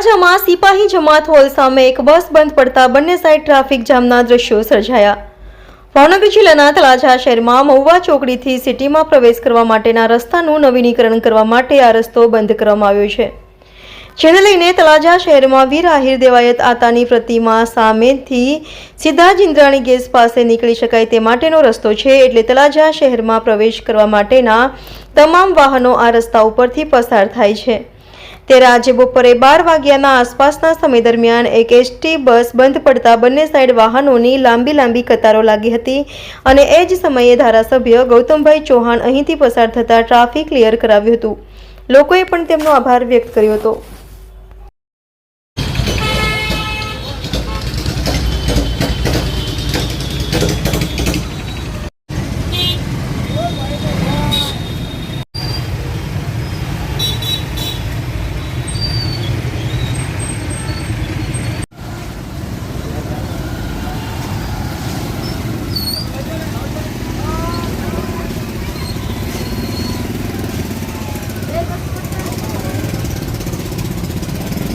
તળાજામાં સિપાહી જમાત hall સામે એક બસ બંધ પડતા બંને સાઈડ ટ્રાફિક જામના દ્રશ્યો સર્જાયા. ભાવનગર જિલ્લાના તળાજા શહેરમાં મહુવા ચોકડીથી સિટીમાં પ્રવેશ કરવા માટેના રસ્તાનું નવીનીકરણ કરવા માટે આ રસ્તો બંધ કરવામાં આવ્યો છે. જેને લઈને તળાજા શહેરમાં વીર આહિર દેવાયત આતાની પ્રતિમા સામેથી સીધા જ ઇન્દ્રાણી ગેસ પાસે નીકળી શકાય તે માટેનો રસ્તો છે એટલે તળાજા શહેરમાં પ્રવેશ કરવા માટેના તમામ વાહનો આ રસ્તા ઉપરથી પસાર થાય છે. ત્યારે આજે બપોરે બાર વાગ્યાના આસપાસના સમય દરમિયાન એક એસટી બસ બંધ પડતા બંને સાઈડ વાહનોની લાંબી લાંબી કતારો લાગી હતી અને એ જ સમયે ધારાસભ્ય ગૌતમભાઈ ચૌહાણ અહીંથી પસાર થતાં ટ્રાફિક ક્લિયર કરાવ્યું હતું. લોકોએ પણ તેમનો આભાર વ્યક્ત કર્યો હતો.